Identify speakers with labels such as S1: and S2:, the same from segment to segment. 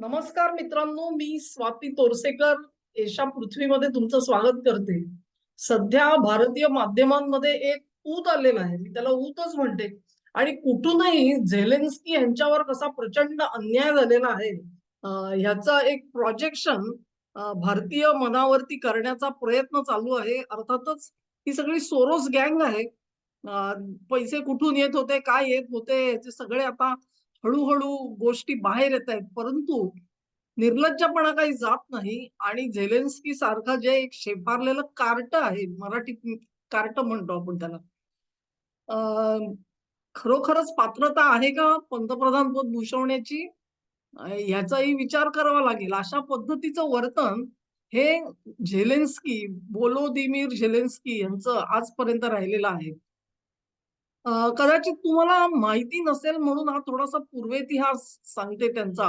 S1: नमस्कार मित्रांनो मी स्वाती तोरसेकर. एशा पृथ्वीमध्ये तुमचं स्वागत करते. सध्या भारतीय माध्यमांमध्ये एक ऊत आलेला आहे. मी त्याला ऊतच म्हणते. आणि कुठूनही झेलेन्स्की यांच्यावर कसा प्रचंड अन्याय झालेला आहे ह्याचा एक प्रोजेक्शन भारतीय मनावरती करण्याचा प्रयत्न चालू आहे. अर्थातच ही सगळी सोरोस गँग आहे. पैसे कुठून येत होते काय येत होते याचे सगळे आता हळूहळू गोष्टी बाहेर येत आहेत. परंतु निर्लज्जपणा काही जात नाही आणि झेलेन्स्की सारखं जे एक शेफारलेलं कार्ट आहे मराठीत कार्ट म्हणतो आपण त्याला. खरोखरच पात्रता आहे का पंतप्रधान पद भूषवण्याची? ह्याचाही विचार करावा लागेल. अशा पद्धतीचं वर्तन हे झेलेन्स्की बोलोदिमीर झेलेन्स्की यांचं आजपर्यंत राहिलेलं आहे. कदाचित तुम्हाला माहिती नसेल म्हणून हा थोडासा पूर्वेतिहास सांगते त्यांचा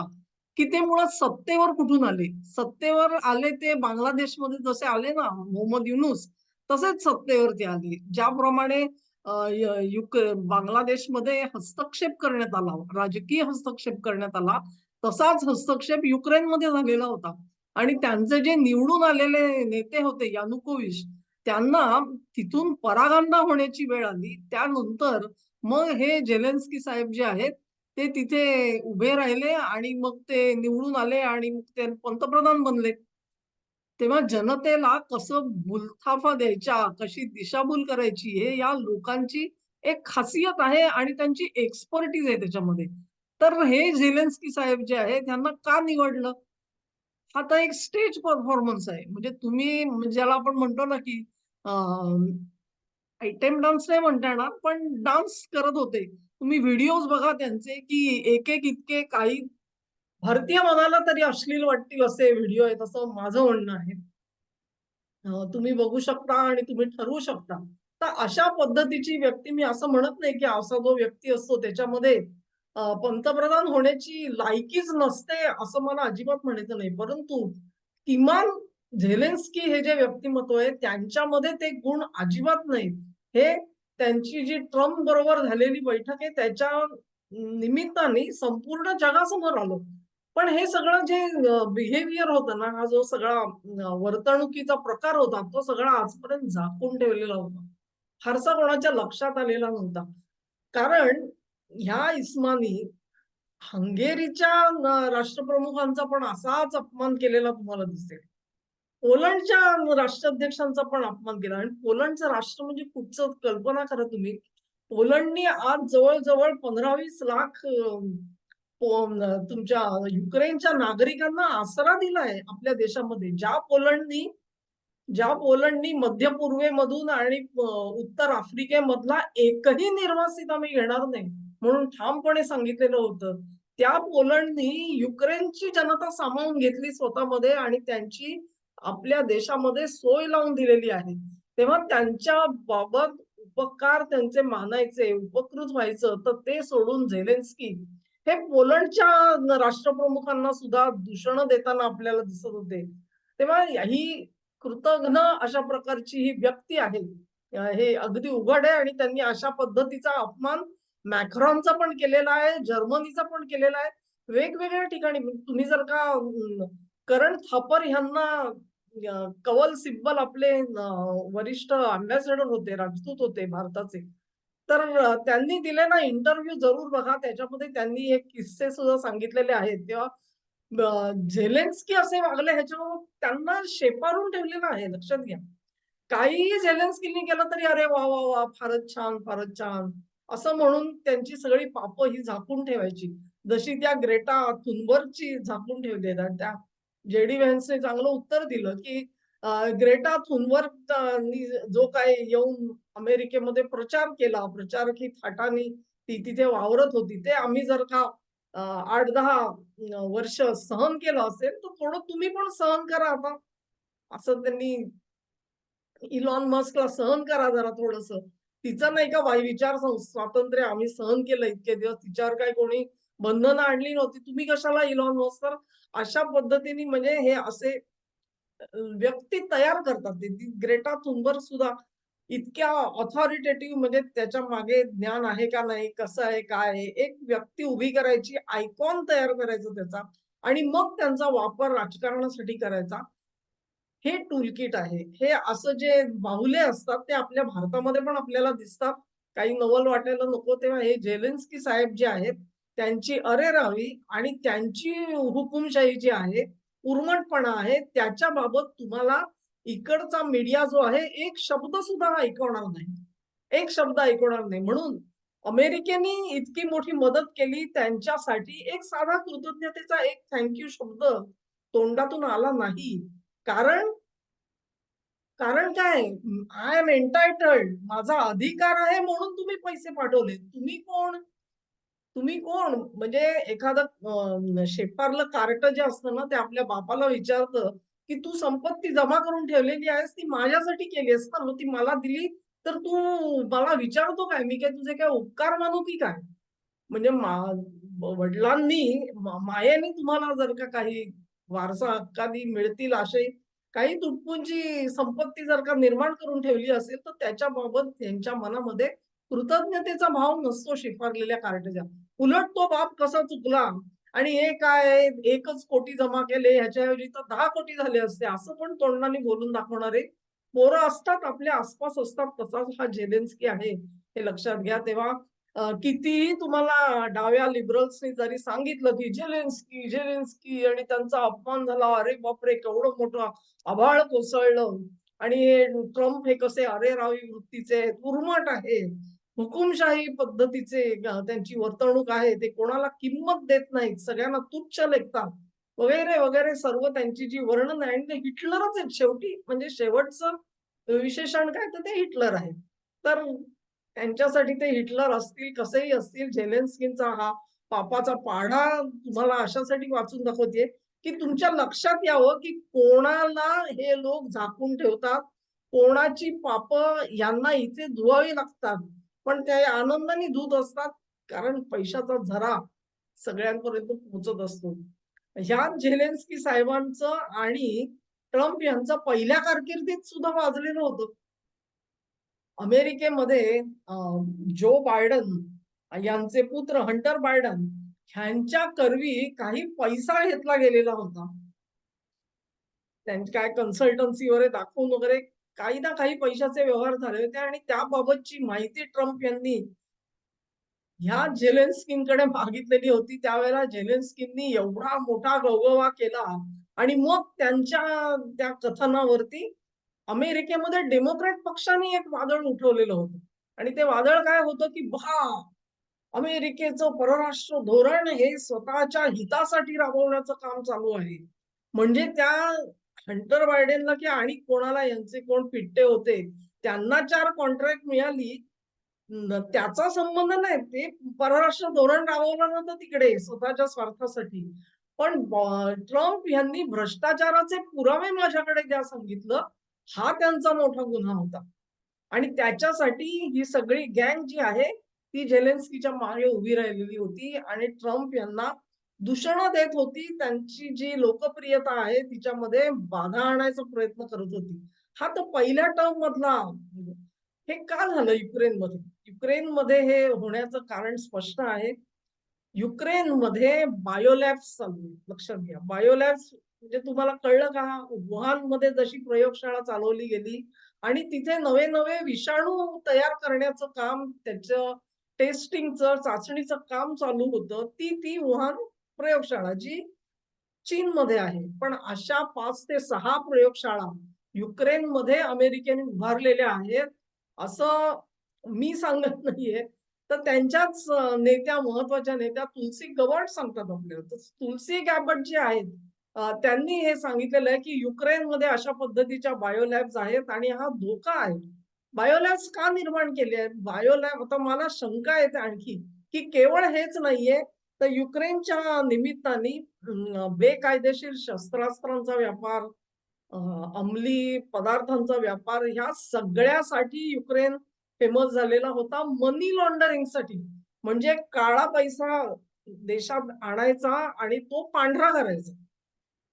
S1: की ते मुळात सत्तेवर कुठून आले? सत्तेवर आले ते बांगलादेशमध्ये जसे आले ना मोहम्मद युनुस तसेच सत्तेवरती आले ज्याप्रमाणे युक बांगलादेशमध्ये हस्तक्षेप करण्यात आला राजकीय हस्तक्षेप करण्यात आला तसाच हस्तक्षेप युक्रेनमध्ये झालेला होता. आणि त्यांचे जे निवडून आलेले नेते होते यानुकोविश त्यांना तिथून परागंडा होण्याची वेळ आली. त्यानंतर मग हे जेलेन्स्की साहेब जे आहेत ते तिथे उभे राहिले आणि मग ते निवडून आले आणि मग ते पंतप्रधान बनले. तेव्हा जनतेला कसं बुलथाफा द्यायच्या कशी दिशाभूल करायची हे या लोकांची एक खासियत आहे आणि त्यांची एक्सपर्टीज आहे त्याच्यामध्ये. तर हे झेलेन्स्की साहेब जे आहे त्यांना का निवडलं? हा तर एक स्टेज परफॉर्मन्स आहे. म्हणजे तुम्ही म्हणजे ज्याला आपण म्हणतो ना की आयटेम डान्स नाही म्हणता येणार पण डान्स करत होते. तुम्ही व्हिडिओज बघा त्यांचे की एक एक इतके काही भारतीय मनाला तरी अश्लील वाटतील असे व्हिडिओ आहेत असं माझं म्हणणं आहे. तुम्ही बघू शकता आणि तुम्ही ठरवू शकता. तर अशा पद्धतीची व्यक्ती मी असं म्हणत नाही की असा जो व्यक्ती असतो त्याच्यामध्ये पंतप्रधान होण्याची लायकीच नसते असं मला अजिबात म्हणायचं नाही. परंतु किमान झेलेन्स्की हे जे व्यक्तिमत्व आहे त्यांच्यामध्ये ते गुण अजिबात नाही हे त्यांची जी ट्रम्प बरोबर झालेली बैठक आहे त्याच्या निमित्ताने संपूर्ण जगासमोर आलो. पण हे सगळं जे बिहेवियर होतं ना हा जो सगळा वर्तणुकीचा प्रकार होता तो सगळा आजपर्यंत झाकून ठेवलेला होता. फारसा कोणाच्या लक्षात आलेला नव्हता. कारण ह्या इस्मानी हंगेरीच्या राष्ट्रप्रमुखांचा पण असाच अपमान केलेला तुम्हाला दिसेल. पोलंडच्या राष्ट्राध्यक्षांचा पण अपमान केला. आणि पोलंडचं राष्ट्र म्हणजे कुठचं कल्पना करा तुम्ही. पोलंडनी आज जवळजवळ पंधरा वीस लाख तुमच्या युक्रेनच्या नागरिकांना आसरा दिलाय आपल्या देशामध्ये. ज्या पोलंडनी ज्या पोलंडनी मध्य पूर्वेमधून आणि उत्तर आफ्रिकेमधला एकही निर्वासित आम्ही घेणार नाही म्हणून ठामपणे सांगितलेलं होतं. त्या पोलंडनी युक्रेनची जनता सामावून घेतली स्वतःमध्ये आणि त्यांची आपल्या देशामध्ये सोय लावून दिलेली आहे. तेव्हा त्यांच्या बाबत उपकार त्यांचे मानायचे उपकृत व्हायचं तर ते सोडून झेलेन्स्की हे पोलंडच्या राष्ट्रप्रमुखांना सुद्धा दूषण देताना आपल्याला दिसत होते. तेव्हा ही कृतघ्न अशा प्रकारची ही व्यक्ती आहे. हे अगदी उघड आहे आणि त्यांनी अशा पद्धतीचा अपमान मॅक्रॉनचा पण केलेला आहे जर्मनीचा पण केलेला आहे. वेगवेगळ्या ठिकाणी तुम्ही जर का करण थापर ह्यांना कवल सिब्बल आपले वरिष्ठ अम्बॅसेडर होते राजदूत होते भारताचे. तर त्यांनी त्यांनी दिलेला इंटरव्ह्यू जरूर बघा. त्याच्यामध्ये त्यांनी एक किस्से सुद्धा सांगितलेले आहेत. तेव्हा झेलेन्स्की असे वागले ह्याच्यावर त्यांना शेपारून ठेवलेलं आहे. लक्षात घ्या. काहीही झेलेन्स्कीनी केलं तरी अरे वा वा वा फारच छान फारच छान. असं म्हणून त्यांची सगळी पापं ही झाकून ठेवायची. जशी त्या ग्रेटा थुनबर्गची झाकून ठेवली त्या जेडी व्हॅन्सने चांगलं उत्तर दिलं की ग्रेटा थुनवर्ग जो काय येऊन अमेरिकेमध्ये प्रचार केला प्रचार की थाटानी ती तिथे वावरत होती ते आम्ही जर का आठ दहा वर्ष सहन केलं असेल तर थोडं तुम्ही पण सहन करा आता. असं त्यांनी इलॉन मस्कला सहन करा जरा थोडस. तिचं नाही का वाई विचार सं- स्वातंत्र्य आम्ही सहन केलं इतके दिवस तिच्यावर काय कोणी बंधनं आणली नव्हती. तुम्ही कशाला इलॉन मस्क तर अशा पद्धतीने म्हणजे हे असे व्यक्ती तयार करतात? ते ग्रेटा थुंबर सुद्धा इतक्या ऑथॉरिटेटिव्ह म्हणजे त्याच्यामागे ज्ञान आहे का नाही कसं आहे काय आहे? एक व्यक्ती उभी करायची आयकॉन तयार करायचं त्याचा आणि मग त्यांचा वापर राजकारणासाठी करायचा. हे टूलकिट आहे. हे असं जे बाहुले असतात ते आपल्या भारतामध्ये पण आपल्याला दिसतात. काही नवल वाटायला नको तेव्हा हे जेलेन्स्की साहेब जे आहेत त्यांची अरेरावी आणि त्यांची हुकुमशाही जी आहे उर्मटपणा आहे त्याच्या बाबत तुम्हाला इकडचा मीडिया जो आहे एक शब्द सुद्धा ऐकवणार नाही. एक शब्द ऐकवणार नाही. म्हणून अमेरिकेने इतकी मोठी मदत केली त्यांच्यासाठी एक साधा कृतज्ञतेचा एक थँक्यू शब्द तोंडातून आला नाही. कारण कारण काय? आय एम एंटायटल्ड माझा अधिकार आहे म्हणून तुम्ही पैसे पाठवले. तुम्ही कोण? तुम्ही कोण? म्हणजे एखादं शेपारलं कार्ट जे असतं ना ते आपल्या बापाला विचारतं की तू संपत्ती जमा करून ठेवलेली आहेस ती माझ्यासाठी केली आहेस ना मग ती मला दिली तर तू मला विचारतो काय? मी काय तुझे काय उपकार मानू की काय? म्हणजे वडिलांनी मायेने तुम्हाला जर का काही वारसा हक्कादी मिळतील असे काही तुटपुंची संपत्ती जर का निर्माण करून ठेवली असेल तर त्याच्याबाबत त्यांच्या मनामध्ये कृतज्ञतेचा भाव नसतो शिफारलेल्या कार्डच्या उलट तो बाप कसा चुकला? आणि हे काय एकच कोटी जमा केले ह्याच्याऐवजी तर दहा कोटी झाले असते. असं पण तोंडाने बोलून दाखवणारे पोरं असतात आपल्या आसपास असतात. तसाच हा जेलेन्स्की आहे. हे लक्षात घ्या. तेव्हा कितीही तुम्हाला डाव्या लिबरल्सनी जरी सांगितलं की जेलेन्स्की जेलेन्स्की आणि त्यांचा अपमान झाला अरे बापरे केवढं मोठं आभाळ कोसळलं. आणि हे ट्रम्प हे कसे अरे रावी वृत्तीचे आहेत, उर्मट आहे हुकुमशाही पद्धतीचे त्यांची वर्तणूक आहे ते कोणाला किंमत देत नाहीत सगळ्यांना तुच्छ लेखतात. वगैरे वगैरे सर्व त्यांची जी वर्णन आहे आणि ते हिटलरच आहेत. शेवटी म्हणजे शेवटचं विशेषण काय तर ते हिटलर आहे. तर त्यांच्यासाठी ते हिटलर असतील कसेही असतील झेलेन्स्कींचा हा पापाचा पाढा तुम्हाला अशासाठी वाचून दाखवते की तुमच्या लक्षात यावं की कोणाला हे लोक झाकून ठेवतात कोणाची पाप यांना इथे धुवावी लागतात. पण ते आनंदाने धुत असतात कारण पैशाचा झरा सगळ्यांपर्यंत पोहोचत असतो. ह्या झेलेन्स्की साहेबांचं आणि ट्रम्प यांचं पहिल्या कारकिर्दीत सुद्धा वाजलेलं होतं. अमेरिकेमध्ये जो बायडन यांचे पुत्र हंटर बायडन ह्यांच्या करवी काही पैसा घेतला गेलेला होता. त्यांच्या काय कन्सल्टन्सी वगैरे दाखवून वगैरे काही ना काही पैशाचे व्यवहार झाले होते आणि त्याबाबतची माहिती ट्रम्प यांनी ह्या झेलेन्स्कींकडे मागितलेली होती. त्यावेळेला झेलेन्स्कींनी एवढा मोठा गवगवा केला आणि मग त्यांच्या त्या कथनावरती अमेरिकेमध्ये डेमोक्रॅट पक्षाने एक वादळ उठवलेलं होतं. आणि ते वादळ काय होतं की भा अमेरिकेचं परराष्ट्र धोरण हे स्वतःच्या हितासाठी राबवण्याचं काम चालू आहे. म्हणजे त्या हंटर बायडेनला की आणि कोणाला यांचे कोण पिट्टे होते त्यांना चार कॉन्ट्रॅक्ट मिळाली. त्याचा संबंध नाही ते परराष्ट्र धोरण राबवलं नव्हतं तिकडे स्वतःच्या स्वार्थासाठी. पण ट्रम्प यांनी भ्रष्टाचाराचे पुरावे माझ्याकडे द्या सांगितलं हा त्यांचा मोठा गुन्हा होता. आणि त्याच्यासाठी ही सगळी गँग जी आहे ती झेलेन्स्कीच्या मागे उभी राहिलेली होती आणि ट्रम्प यांना दूषणं देत होती. त्यांची जी लोकप्रियता आहे तिच्यामध्ये बाधा आणायचा प्रयत्न करत होती. हा तर पहिल्या टर्म मधला हे का झालं युक्रेनमध्ये? युक्रेनमध्ये हे होण्याचं कारण स्पष्ट आहे. युक्रेनमध्ये बायोलॅब्स चालू लक्षात घ्या. बायोलॅब्स म्हणजे तुम्हाला कळलं का? वुहानमध्ये जशी प्रयोगशाळा चालवली गेली आणि तिथे नवे नवे विषाणू तयार करण्याचं काम त्याचं टेस्टिंगचं चाचणीचं काम चालू होतं. ती ती वुहान प्रयोगशाळा जी चीनमध्ये आहे. पण अशा पाच ते सहा प्रयोगशाळा युक्रेनमध्ये अमेरिकेने उभारलेल्या आहेत असं मी सांगत नाहीये. तर त्यांच्याच नेत्या महत्त्वाच्या नेत्या तुलसी गबाड सांगतात आपल्याला. तुलसी गॅबट जे आहेत त्यांनी हे सांगितलेलं आहे की युक्रेनमध्ये अशा पद्धतीच्या बायोलॅब्स आहेत आणि हा धोका आहे. बायोलॅब्स का निर्माण केले आहेत? बायोलॅब आता मला शंका येते आणखी की केवळ हेच नाहीये तर युक्रेनच्या निमित्ताने बेकायदेशीर शस्त्रास्त्रांचा व्यापार अंमली पदार्थांचा व्यापार ह्या सगळ्यासाठी युक्रेन फेमस झालेला होता मनी लॉन्डरिंगसाठी म्हणजे काळा पैसा देशात आणायचा आणि तो पांढरा करायचा.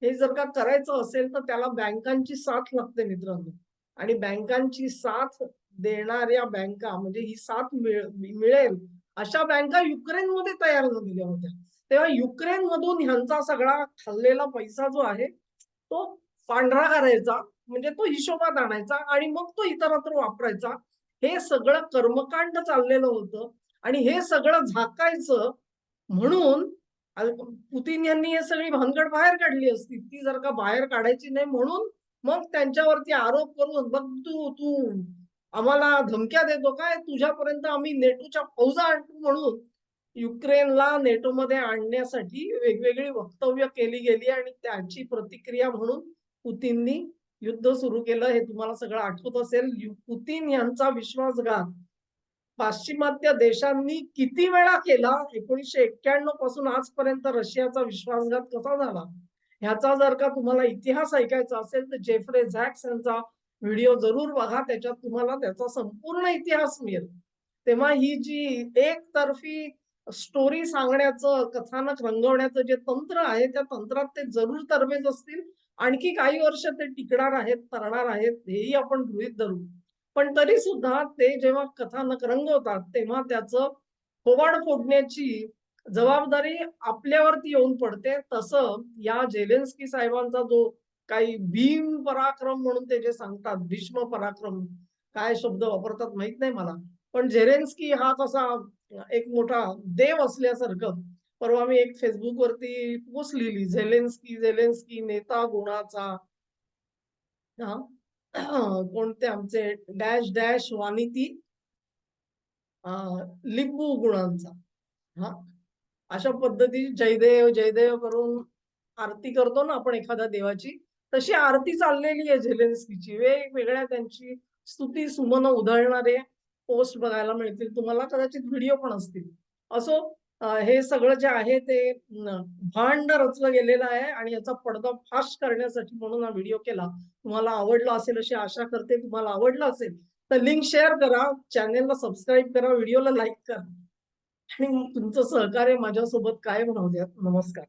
S1: हे जर का करायचं असेल तर त्याला बँकांची साथ लागते मित्रांनो. आणि बँकांची साथ देणाऱ्या बँका म्हणजे ही साथ मिळेल अशा बँका युक्रेनमध्ये तयार झालेल्या होत्या. तेव्हा युक्रेन मधून ह्यांचा सगळा खाल्लेला पैसा जो आहे तो पांढरा करायचा म्हणजे तो हिशोबात आणायचा आणि मग तो इतरत्र वापरायचा. हे सगळं कर्मकांड चाललेलं होतं आणि हे सगळं झाकायचं म्हणून पुतीन यांनी हे सगळी भानगड बाहेर काढली असती. ती जर का बाहेर काढायची नाही म्हणून मग त्यांच्यावरती आरोप करून बघ तू तू आम्हाला धमक्या देतो काय? तुझ्यापर्यंत आम्ही नेटोच्या फौजा आणतो म्हणून. युक्रेनला नेटोमध्ये आणण्यासाठी वेगवेगळी वक्तव्य केली गेली आणि त्याची प्रतिक्रिया म्हणून पुतीननी युद्ध सुरू केलं. हे तुम्हाला सगळं आठवत असेल. पुतीन यांचा विश्वासघात पाश्चिमात्य देशांनी किती वेळा केला? एकोणीसशे एक्क्याण्णवपासून आजपर्यंत रशियाचा विश्वासघात कसा झाला? ह्याचा जर का तुम्हाला इतिहास ऐकायचा असेल तर जेफ्रे झॅक्स यांचा व्हिडिओ जरूर बघा त्याच्यात तुम्हाला त्याचा संपूर्ण इतिहास मिळेल. तेव्हा ही जी एकतर्फी स्टोरी सांगण्याचं कथानक रंगवण्याचं जे तंत्र आहे त्या तंत्रात ते जरूर तरबेज असतील. आणखी काही वर्ष ते टिकणार आहेत तरणार आहेत हेही आपण गृहित धरू. पण तरी सुद्धा ते जेव्हा कथानक रंगवतात तेव्हा त्याचं होवाड फोडण्याची जबाबदारी आपल्यावरती येऊन पडते. तसं या जेलेन्स्की साहेबांचा जो काही भीम पराक्रम म्हणून ते जे सांगतात भीष्म पराक्रम काय शब्द वापरतात माहीत नाही मला. पण झेरेन्स्की हा कसा एक मोठा देव असल्यासारखं परवा मी एक फेसबुक वरती पोस्ट लिहिली झेलेन्स्की झेलेन्स्की नेता गुणाचा. हा? कोणते आमचे डॅश डॅश वानिती लिंबू गुणांचा. हा? अशा पद्धती जयदेव जयदेव करून आरती करतो ना आपण एखाद्या देवाची तशी आरती चाललेली आहे झेलेन्स्कीची. वेगवेगळ्या त्यांची स्तुती सुमन उधळणारे पोस्ट बघायला मिळतील. तुम्हाला कदाचित व्हिडिओ पण असतील. असो हे सगळं जे आहे ते भांड रचलं गेलेलं आहे आणि याचा पडदा फाश करण्यासाठी म्हणून हा व्हिडिओ केला. तुम्हाला आवडला असेल अशी आशा करते. तुम्हाला आवडला असेल तर लिंक शेअर करा. चॅनेलला सबस्क्राईब करा. व्हिडिओला लाईक करा. आणि तुमचं सहकार्य माझ्यासोबत कायम राहू द्या. नमस्कार.